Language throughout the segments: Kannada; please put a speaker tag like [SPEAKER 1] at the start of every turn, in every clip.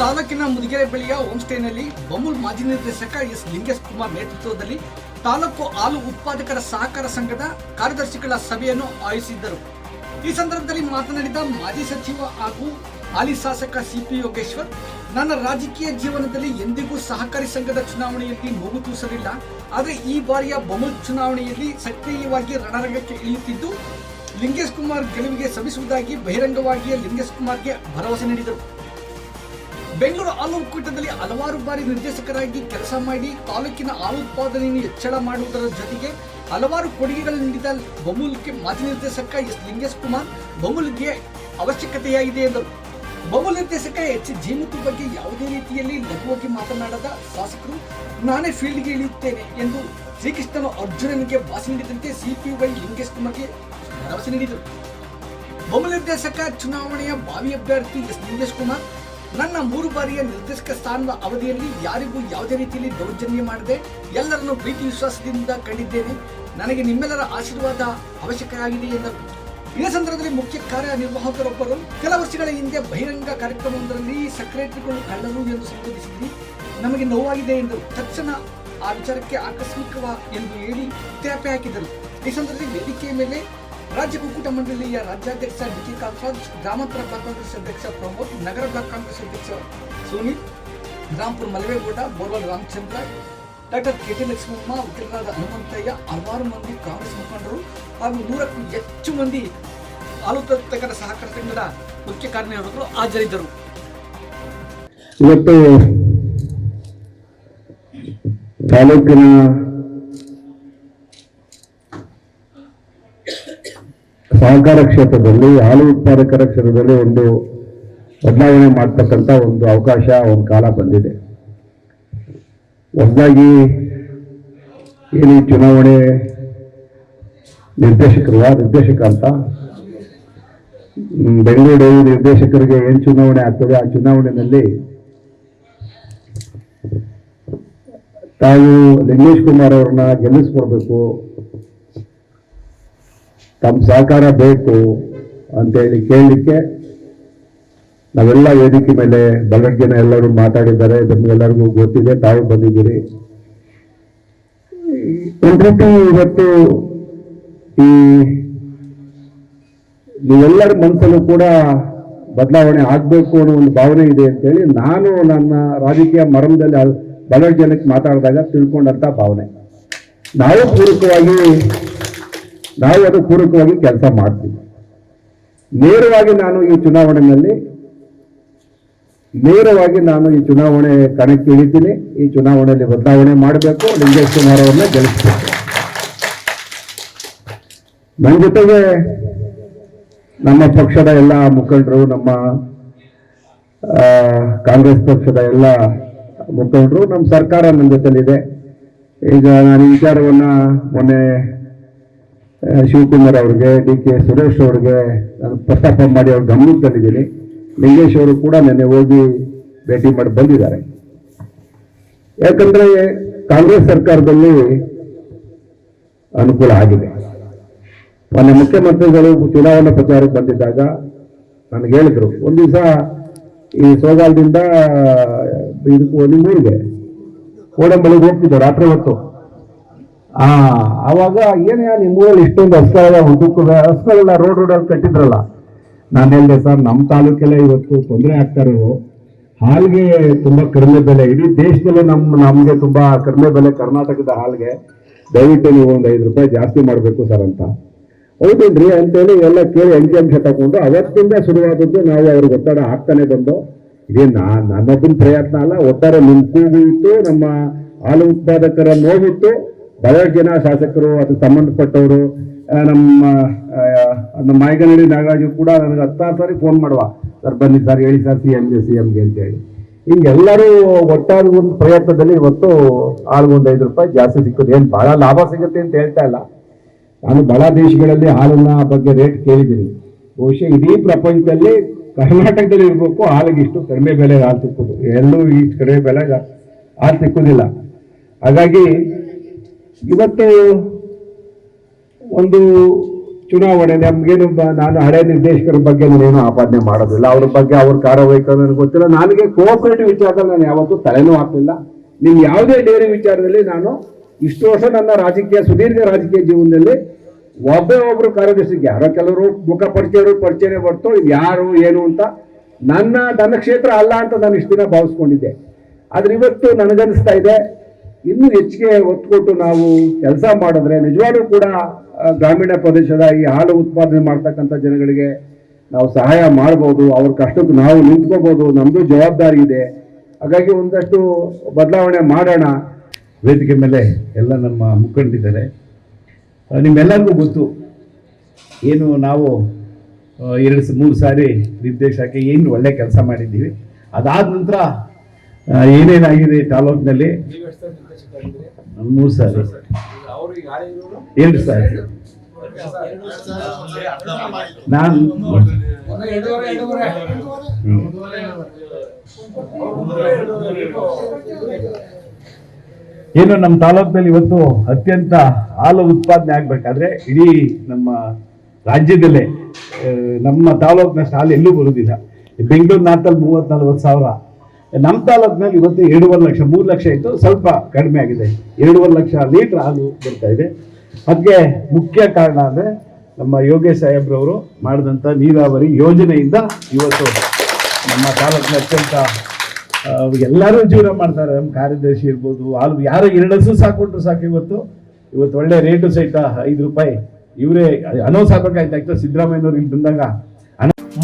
[SPEAKER 1] ತಾಲೂಕಿನ ಮುದಿಗೆರೆ ಬಳಿಯ ಹೋಮ್ ಸ್ಟೇನಲ್ಲಿ ಬಮೂಲ್ ಮಾಜಿ ನಿರ್ದೇಶಕ ಎಸ್ ಲಿಂಗೇಶ್ ಕುಮಾರ್ ನೇತೃತ್ವದಲ್ಲಿ ತಾಲೂಕು ಹಾಲು ಉತ್ಪಾದಕರ ಸಹಕಾರ ಸಂಘದ ಕಾರ್ಯದರ್ಶಿಗಳ ಸಭೆಯನ್ನು ಆಯೋಜಿಸಿದ್ದರು. ಈ ಸಂದರ್ಭದಲ್ಲಿ ಮಾತನಾಡಿದ ಮಾಜಿ ಸಚಿವ ಹಾಗೂ ಹಾಲಿ ಶಾಸಕ ಸಿಪಿ ಯೋಗೇಶ್ವರ್, ನನ್ನ ರಾಜಕೀಯ ಜೀವನದಲ್ಲಿ ಎಂದಿಗೂ ಸಹಕಾರಿ ಸಂಘದ ಚುನಾವಣೆಯಲ್ಲಿ ಮೂಗು ತೂಸಲಿಲ್ಲ. ಆದರೆ ಈ ಬಾರಿಯ ಬಮೂಲ್ ಚುನಾವಣೆಯಲ್ಲಿ ಸಕ್ರಿಯವಾಗಿ ರಣರಂಗಕ್ಕೆ ಇಳಿಯುತ್ತಿದ್ದು, ಲಿಂಗೇಶ್ ಕುಮಾರ್ ಗೆಲುವಿಗೆ ಶ್ರಮಿಸುವುದಾಗಿ ಬಹಿರಂಗವಾಗಿಯೇ ಲಿಂಗೇಶ್ ಕುಮಾರ್ಗೆ ಭರವಸೆ ನೀಡಿದರು. ಬೆಂಗಳೂರು ಹಾಲು ಒಕ್ಕೂಟದಲ್ಲಿ ಹಲವಾರು ಬಾರಿ ನಿರ್ದೇಶಕರಾಗಿ ಕೆಲಸ ಮಾಡಿ ತಾಲೂಕಿನ ಹಾಲು ಉತ್ಪಾದನೆಯನ್ನು ಹೆಚ್ಚಳ ಮಾಡುವುದರ ಜೊತೆಗೆ ಹಲವಾರು ಕೊಡುಗೆಗಳನ್ನು ನೀಡಿದ ಬಮೂಲ್ಗೆ ಮಾಜಿ ನಿರ್ದೇಶಕ ಎಸ್ ಲಿಂಗೇಶ್ ಕುಮಾರ್ ಬಮೂಲ್ಗೆ ಅವಶ್ಯಕತೆಯಾಗಿದೆ ಎಂದರು. ಬಮೂಲ್ ನಿರ್ದೇಶಕ ಎಚ್ ಜೀಮುತ್ತು ಬಗ್ಗೆ ಯಾವುದೇ ರೀತಿಯಲ್ಲಿ ಲಘುವಾಗಿ ಮಾತನಾಡದ ಶಾಸಕರು ನಾನೇ ಫೀಲ್ಡ್ಗೆ ಇಳಿಯುತ್ತೇನೆ ಎಂದು ಶ್ರೀಕೃಷ್ಣನು ಅರ್ಜುನನಿಗೆ ಭಾಷೆ ನೀಡಿದಂತೆ ಸಿಪಿವೈ ಲಿಂಗೇಶ್ ಕುಮಾರ್ಗೆ ಭರವಸೆ ನೀಡಿದರು. ಬಬುಲ್ ನಿರ್ದೇಶಕ ಚುನಾವಣೆಯ ಭಾವಿ ಅಭ್ಯರ್ಥಿ ಎಸ್ ಲಿಂಗೇಶ್ ಕುಮಾರ್ ನನ್ನ ಮೂರು ಬಾರಿಯ ನಿರ್ದೇಶಕ ಸ್ಥಾನದ ಅವಧಿಯಲ್ಲಿ ಯಾರಿಗೂ ಯಾವುದೇ ರೀತಿಯಲ್ಲಿ ದೌರ್ಜನ್ಯ ಮಾಡದೆ ಎಲ್ಲರನ್ನು ಪ್ರೀತಿ ವಿಶ್ವಾಸದಿಂದ ಕಂಡಿದ್ದೇನೆ. ನನಗೆ ನಿಮ್ಮೆಲ್ಲರ ಆಶೀರ್ವಾದ ಅವಶ್ಯಕವಾಗಿದೆ ಎಂದರು. ಇದೇ ಸಂದರ್ಭದಲ್ಲಿ ಮುಖ್ಯ ಕಾರ್ಯನಿರ್ವಾಹಕರೊಬ್ಬರು, ಕೆಲ ವರ್ಷಗಳ ಹಿಂದೆ ಬಹಿರಂಗ ಕಾರ್ಯಕ್ರಮವೊಂದರಲ್ಲಿ ಸೆಕ್ರೆಟರಿಗಳು ಕಳ್ಳರು ಎಂದು ಸಂಬೋಧಿಸಿದ್ರಿ. ನಮಗೆ ನೋವಾಗಿದೆ ಎಂದು ತಕ್ಷಣ ಆ ವಿಚಾರಕ್ಕೆ ಆಕಸ್ಮಿಕವ ಎಂದು ಹೇಳಿ ತ್ಯಾಪೆ ಹಾಕಿದರು. ಈ ಸಂದರ್ಭದಲ್ಲಿ ವೇದಿಕೆಯ ಮೇಲೆ ರಾಜ್ಯ ಒಕ್ಕೂಟ ಮಂಡಳಿಯ ರಾಜ್ಯಾಧ್ಯಕ್ಷ ಡಿ ಕೆ ಕಾಲ್ರಾಜ್ ಗ್ರಾಮಾಂತರ ಬ್ಲಾಕ್ ಕಾಂಗ್ರೆಸ್ ಅಧ್ಯಕ್ಷ ಪ್ರಮೋದ್, ನಗರ ಬ್ಲಾಕ್ ಕಾಂಗ್ರೆಸ್ ಅಧ್ಯಕ್ಷ Sunil, Rampur Malavegowda, borewell Ramachandra, doctor K T Lakshmamma ವಕೀಲರಾದ ಹನುಮಂತಯ್ಯ, ಹಲವಾರು ಮಂದಿ ಕಾಂಗ್ರೆಸ್ ಮುಖಂಡರು ಹಾಗೂ ನೂರಕ್ಕೂ ಹೆಚ್ಚು ಮಂದಿ ಉತ್ಪಾದಕರ ಸಹಕಾರ ಸಂಘದ ಮುಖ್ಯ ಕಾರ್ಯನಿರ್ವಾಹಕರು ಹಾಜರಿದ್ದರು.
[SPEAKER 2] ತಾಲೂಕಿನ ಸಹಕಾರ ಕ್ಷೇತ್ರದಲ್ಲಿ, ಹಾಲು ಉತ್ಪಾದಕರ ಕ್ಷೇತ್ರದಲ್ಲಿ ಒಂದು ಬದಲಾವಣೆ ಮಾಡ್ತಕ್ಕಂಥ ಒಂದು ಅವಕಾಶ ಒಂದು ಕಾಲ ಬಂದಿದೆ. ಹೊಸದಾಗಿ ಏನು ಚುನಾವಣೆ ನಿರ್ದೇಶಕರು ನಿರ್ದೇಶಕ ಅಂತ? ಬೆಂಗಳೂರು ನಿರ್ದೇಶಕರಿಗೆ ಏನು ಚುನಾವಣೆ ಆಗ್ತದೆ? ಆ ಚುನಾವಣೆಯಲ್ಲಿ ತಾವು ಲಿಂಗೇಶ್ ಕುಮಾರ್ ಅವ್ರನ್ನ ಗೆಲ್ಲಿಸ್ಕೊಡ್ಬೇಕು. ತಮ್ಮ ಸಹಕಾರ ಬೇಕು ಅಂತೇಳಿ ಕೇಳಲಿಕ್ಕೆ ನಾವೆಲ್ಲ ವೇದಿಕೆ ಮೇಲೆ ಬೆಳಗ್ಗೆನ ಎಲ್ಲರೂ ಮಾತಾಡಿದ್ದಾರೆ ನಮಗೆಲ್ಲರಿಗೂ ಗೊತ್ತಿದೆ, ತಾವು ಬಂದಿದ್ದೀರಿ. ಒಂದು ಇವತ್ತು ಈ ನೀವೆಲ್ಲರ ಮನಸ್ಸಲ್ಲೂ ಕೂಡ ಬದಲಾವಣೆ ಆಗಬೇಕು ಅನ್ನೋ ಒಂದು ಭಾವನೆ ಇದೆ ಅಂತೇಳಿ ನಾನು ನನ್ನ ರಾಜಕೀಯ ಮರಮದಲ್ಲಿ ಬಲವಜನಕ್ಕೆ ಜನಕ್ಕೆ ಮಾತಾಡಿದಾಗ ತಿಳ್ಕೊಂಡಂತ ಭಾವನೆ. ನಾವು ಪೂರಕವಾಗಿ ನಾವು ಅದು ಪೂರಕವಾಗಿ ಕೆಲಸ ಮಾಡ್ತೀವಿ. ನೇರವಾಗಿ ನಾನು ಈ ಚುನಾವಣೆಯಲ್ಲಿ, ನೇರವಾಗಿ ನಾನು ಈ ಚುನಾವಣೆ ಕಣಕ್ಕೆ ಇಳಿತೀನಿ, ಈ ಚುನಾವಣೆಯಲ್ಲಿ ಬದಲಾವಣೆ ಮಾಡಬೇಕು ಲಿಂಗೇಶ್ ಕುಮಾರ್ ಅವ್ರನ್ನ ಗೆಲ್ಲಿಸಬೇಕು. ನನ್ನ ಜೊತೆಗೆ ನಮ್ಮ ಪಕ್ಷದ ಎಲ್ಲ ಮುಖಂಡರು, ನಮ್ಮ ಕಾಂಗ್ರೆಸ್ ಪಕ್ಷದ ಎಲ್ಲ ಮುಖಂಡರು ನಮ್ಮ ಸರ್ಕಾರ ನನ್ನ ಜೊತೆಲಿದೆ. ಈಗ ನಾನು ಈ ವಿಚಾರವನ್ನ ಮೊನ್ನೆ ಶಿವಕುಮಾರ್ ಅವ್ರಿಗೆ ಡಿ ಕೆ ಸುರೇಶ್ ಅವ್ರಿಗೆ ನಾನು ಪ್ರಸ್ತಾಪ ಮಾಡಿ ಅವ್ರ ಗಮನಕ್ಕೆ ತಂದಿದ್ದೀನಿ ಲಿಂಗೇಶ್ ಅವರು ಕೂಡ ನೆನ್ನೆ ಹೋಗಿ ಭೇಟಿ ಮಾಡಿ ಬಂದಿದ್ದಾರೆ. ಯಾಕಂದ್ರೆ ಕಾಂಗ್ರೆಸ್ ಸರ್ಕಾರದಲ್ಲಿ ಅನುಕೂಲ ಆಗಿದೆ. ಮೊನ್ನೆ ಮುಖ್ಯಮಂತ್ರಿಗಳು ಚುನಾವಣಾ ಪ್ರಚಾರಕ್ಕೆ ಬಂದಿದ್ದಾಗ ನನಗೆ ಹೇಳಿದರು, ಒಂದು ದಿವಸ ಈ ಸೋಗಾಲದಿಂದ ಇದಕ್ಕೆ ನಿಮ್ಮೂರಿಗೆ ಕೋಡಂಬಳಿಗೆ ಹೋಗ್ತಿದ್ದೆ ರಾತ್ರಿ ಹೊತ್ತು. ಆ ಆವಾಗ ಏನೇ ನಿಮ್ಮೂರಲ್ಲಿ ಇಷ್ಟೊಂದು ಹಸ್ಗಳ ಹುಡುಕು ಹಸ್ಗಳೆಲ್ಲ ರೋಡ್ ರೋಡಲ್ಲಿ ಕಟ್ಟಿದ್ರಲ್ಲ. ನಾನು ಹೇಳಿದೆ, ಸರ್ ನಮ್ಮ ತಾಲೂಕಲ್ಲೇ ಇವತ್ತು ತೊಂದರೆ ಆಗ್ತಾ ಇರೋದು. ಹಾಲ್ಗೆ ತುಂಬಾ ಕಡಿಮೆ ಬೆಲೆ. ಇಡೀ ದೇಶದಲ್ಲೇ ನಮ್ಮ ನಮಗೆ ತುಂಬಾ ಕಡಿಮೆ ಬೆಲೆ ಕರ್ನಾಟಕದ ಹಾಲ್ಗೆ. ದಯವಿಟ್ಟು ನೀವು ಒಂದು ಐದು ರೂಪಾಯಿ ಜಾಸ್ತಿ ಮಾಡಬೇಕು, ಸರ್, ಅಂತ. ಹೌದೇನ್ರಿ? ಅಂತೇಳಿ ಎಲ್ಲ ಕೇಳಿ ಅಂಕಿಅಂಶ ತಗೊಂಡು ಅವತ್ತಿಂದ ಶುರುವಾದದ್ದು ನಾವು ಅವ್ರಿಗೆ ಒತ್ತಡ ಹಾಕ್ತಾನೆ ಬಂದು, ಇದೇ ನಾ ನನ್ನೊಬ್ಬನ ಪ್ರಯತ್ನ ಅಲ್ಲ. ಒಟ್ಟಾರೆ ಕೂಗು ಇತ್ತು ನಮ್ಮ ಹಾಲು ಉತ್ಪಾದಕರ ನೋವಿತ್ತು. ಬಹಳಷ್ಟು ಜನ ಶಾಸಕರು ಅದು ಸಂಬಂಧಪಟ್ಟವರು ನಮ್ಮ ನಮ್ಮ ಮಾಯಗನಹಳ್ಳಿ ನಾಗರಾಜು ಕೂಡ ನನಗೆ ಹತ್ತಾರು ಸಾರಿ ಫೋನ್ ಮಾಡುವ. ಸರ್, ಬನ್ನಿ ಸರ್, ಹೇಳಿ ಸರ್ ಸಿ ಎಮ್ಗೆ ಸಿ ಎಮ್ಗೆ ಅಂತೇಳಿ ಹಿಂಗೆಲ್ಲರೂ ಒಟ್ಟಾರೆ ಒಂದು ಪ್ರಯತ್ನದಲ್ಲಿ ಇವತ್ತು ಹಾಲ್ಗೊಂದು ಐದು ರೂಪಾಯಿ ಜಾಸ್ತಿ ಸಿಕ್ಕುದು. ಏನು ಭಾಳ ಲಾಭ ಸಿಗುತ್ತೆ ಅಂತ ಹೇಳ್ತಾ ಇಲ್ಲ. ನಾನು ಬಹಳ ದೇಶಗಳಲ್ಲಿ ಹಾಲನ್ನ ಬಗ್ಗೆ ರೇಟ್ ಕೇಳಿದ್ದೀನಿ. ಬಹುಶಃ ಇಡೀ ಪ್ರಪಂಚದಲ್ಲಿ ಕರ್ನಾಟಕದಲ್ಲಿ ಇರಬೇಕು, ಹಾಲಿಗೆ ಇಷ್ಟು ಕಡಿಮೆ ಬೆಲೆಗೆ ಹಾಲು ಸಿಕ್ಕುದು ಎಲ್ಲೂ ಈ ಕಡಿಮೆ ಬೆಲೆಗೆ ಹಾಲು ಸಿಕ್ಕೋದಿಲ್ಲ ಹಾಗಾಗಿ ಇವತ್ತು ಒಂದು ಚುನಾವಣೆ, ನಮ್ಗೇನು ನಾನು ಹಳೆ ನಿರ್ದೇಶಕರ ಬಗ್ಗೆ ನಾನೇನು ಆಪಾದನೆ ಮಾಡೋದಿಲ್ಲ. ಅವ್ರ ಬಗ್ಗೆ ಅವ್ರ ಕಾರ್ಯವೈಖರಿ ನನಗೆ ಗೊತ್ತಿಲ್ಲ. ನನಗೆ ಕೋಆಪರೇಟಿವ್ ವಿಚಾರದಲ್ಲಿ ನಾನು ಯಾವತ್ತೂ ತಲೆನೂ ಹಾಕಲಿಲ್ಲ. ನಿಮ್ ಯಾವುದೇ ಡೇರಿ ವಿಚಾರದಲ್ಲಿ ನಾನು ಇಷ್ಟು ವರ್ಷ ನನ್ನ ರಾಜಕೀಯ, ಸುದೀರ್ಘ ರಾಜಕೀಯ ಜೀವನದಲ್ಲಿ ಒಬ್ಬೇ ಒಬ್ಬರು ಕಾರ್ಯದರ್ಶಿಗೆ, ಯಾರೋ ಕೆಲವರು ಮುಖ ಪರಿಚಯರು, ಪರಿಚಯನೇ ಬರ್ತು ಯಾರು, ಏನು ಅಂತ ನನ್ನ ನನ್ನ ಕ್ಷೇತ್ರ ಅಲ್ಲ ಅಂತ ನಾನು ಇಷ್ಟು ದಿನ ಭಾವಿಸ್ಕೊಂಡಿದ್ದೆ. ಆದ್ರೆ ಇವತ್ತು ನನಗನ್ನಿಸ್ತಾ ಇದೆ ಇನ್ನೂ ಹೆಚ್ಚಿಗೆ ಒತ್ತು ಕೊಟ್ಟು ನಾವು ಕೆಲಸ ಮಾಡಿದ್ರೆ ನಿಜವಾಗ್ಲೂ ಕೂಡ ಗ್ರಾಮೀಣ ಪ್ರದೇಶದ ಈ ಹಾಲು ಉತ್ಪಾದನೆ ಮಾಡ್ತಕ್ಕಂಥ ಜನಗಳಿಗೆ ನಾವು ಸಹಾಯ ಮಾಡ್ಬೋದು. ಅವ್ರ ಕಷ್ಟಕ್ಕೆ ನಾವು ನಿಂತ್ಕೋಬೋದು. ನಮ್ದು ಜವಾಬ್ದಾರಿ ಇದೆ. ಹಾಗಾಗಿ ಒಂದಷ್ಟು ಬದಲಾವಣೆ ಮಾಡೋಣ.
[SPEAKER 3] ವೇದಿಕೆ ಮೇಲೆ ಎಲ್ಲ ನಮ್ಮ ಮುಖಂಡಿದ್ದಾರೆ. ನಿಮ್ಮೆಲ್ಲರಿಗೂ ಗೊತ್ತು, ಏನು ನಾವು ಎರಡು ಮೂರು ಸಾರಿ ನಿರ್ದೇಶಕ್ಕೆ ಏನು ಒಳ್ಳೆ ಕೆಲಸ ಮಾಡಿದ್ದೀವಿ. ಅದಾದ ನಂತರ ಏನೇನಾಗಿದೆ ತಾಲೂಕಿನಲ್ಲಿ? ಮೂರು ಸಾರಿ. ಎರಡು ಸರ್? ನಾನು. ಏನು ನಮ್ಮ ತಾಲೂಕಿನಲ್ಲಿ ಇವತ್ತು ಅತ್ಯಂತ ಹಾಲು ಉತ್ಪಾದನೆ ಆಗ್ಬೇಕಾದ್ರೆ ಇಡೀ ನಮ್ಮ ರಾಜ್ಯದಲ್ಲೇ ನಮ್ಮ ತಾಲೂಕಿನಷ್ಟು ಹಾಲು ಎಲ್ಲೂ ಬರುವುದಿಲ್ಲ. ಬೆಂಗಳೂರು ನಾಲ್ಕಲ್ಲಿ ಮೂವತ್ತ್ ನಲ್ವತ್ತು ಸಾವಿರ. ನಮ್ಮ ತಾಲೂಕಿನಲ್ಲಿ ಇವತ್ತು ಎರಡೂವರೆ ಲಕ್ಷ, ಮೂರು ಲಕ್ಷ ಇತ್ತು, ಸ್ವಲ್ಪ ಕಡಿಮೆ ಆಗಿದೆ. ಎರಡೂವರೆ ಲಕ್ಷ ಲೀಟರ್ ಹಾಲು ಬರ್ತಾ ಇದೆ. ಅದಕ್ಕೆ ಮುಖ್ಯ ಕಾರಣ ಅಂದರೆ ನಮ್ಮ ಯೋಗೇಶ್ ಸಾಹೇಬ್ರವರು ಮಾಡಿದಂಥ ನೀರಾವರಿ ಯೋಜನೆಯಿಂದ ಇವತ್ತು ನಮ್ಮ ತಾಲೂಕಿನ ಅತ್ಯಂತ ಎಲ್ಲರೂ ಜೀವನ ಮಾಡ್ತಾರೆ. ನಮ್ಮ ಕಾರ್ಯದರ್ಶಿ ಇರ್ಬೋದು, ಹಾಲು ಯಾರು ಎರಡು ಹಸು ಸಾಕೊಂಡ್ರು ಸಾಕು ಇವತ್ತು. ಇವತ್ತು ಒಳ್ಳೆ ರೇಟು ಸಹಿತ ಐದು ರೂಪಾಯಿ. ಇವರೇ, ಅನೌನ್ಸ್ ಆಗ್ಬೇಕಾಯ್ತು. ಆಕ್ಚುಲಿ ಸಿದ್ದರಾಮಯ್ಯನವ್ರು ಇಲ್ಲಿ ಬಂದಾಗ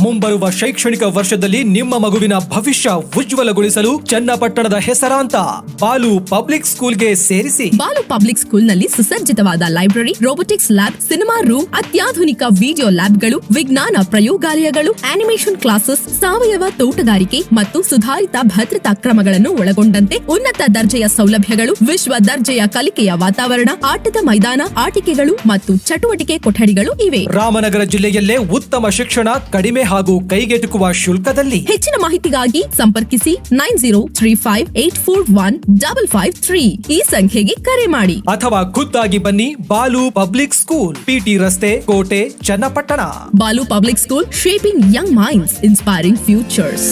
[SPEAKER 4] ಮುಂಬರುವ ಶೈಕ್ಷಣಿಕ ವರ್ಷದಲ್ಲಿ ನಿಮ್ಮ ಮಗುವಿನ ಭವಿಷ್ಯ ಉಜ್ವಲಗೊಳಿಸಲು ಚನ್ನಪಟ್ಟಣದ ಹೆಸರಾಂತ ಬಾಲು ಪಬ್ಲಿಕ್ ಸ್ಕೂಲ್ಗೆ ಸೇರಿಸಿ.
[SPEAKER 5] ಬಾಲು ಪಬ್ಲಿಕ್ ಸ್ಕೂಲ್ನಲ್ಲಿ ಸುಸಜ್ಜಿತವಾದ library robotics lab cinema room ಅತ್ಯಾಧುನಿಕ ವಿಡಿಯೋ ಲ್ಯಾಬ್ಗಳು ವಿಜ್ಞಾನ ಪ್ರಯೋಗಾಲಯಗಳು ಆನಿಮೇಷನ್ ಕ್ಲಾಸಸ್ ಸಾವಯವ ತೋಟಗಾರಿಕೆ ಮತ್ತು ಸುಧಾರಿತ ಭದ್ರತಾ ಕ್ರಮಗಳನ್ನು ಒಳಗೊಂಡಂತೆ ಉನ್ನತ ದರ್ಜೆಯ ಸೌಲಭ್ಯಗಳು ವಿಶ್ವ ದರ್ಜೆಯ ಕಲಿಕೆಯ ವಾತಾವರಣ ಆಟದ ಮೈದಾನ ಆಟಿಕೆಗಳು ಮತ್ತು ಚಟುವಟಿಕೆ ಕೊಠಡಿಗಳು ಇವೆ.
[SPEAKER 4] ರಾಮನಗರ ಜಿಲ್ಲೆಯಲ್ಲೇ ಉತ್ತಮ ಶಿಕ್ಷಣ ಕಡಿಮೆ ಹಾಗೂ ಕೈಗೆಟುಕುವ ಶುಲ್ಕದಲ್ಲಿ
[SPEAKER 5] ಹೆಚ್ಚಿನ ಮಾಹಿತಿಗಾಗಿ ಸಂಪರ್ಕಿಸಿ nine zero three five eight four one double five three. ಈ ಸಂಖ್ಯೆಗೆ ಕರೆ ಮಾಡಿ.
[SPEAKER 4] ಅಥವಾ ಖುದ್ದಾಗಿ ಬನ್ನಿ ಬಾಲು ಪಬ್ಲಿಕ್ ಸ್ಕೂಲ್ ಪಿಟಿ ರಸ್ತೆ ಕೋಟೆ Channapatna.
[SPEAKER 5] Balu public school shaping young minds inspiring futures.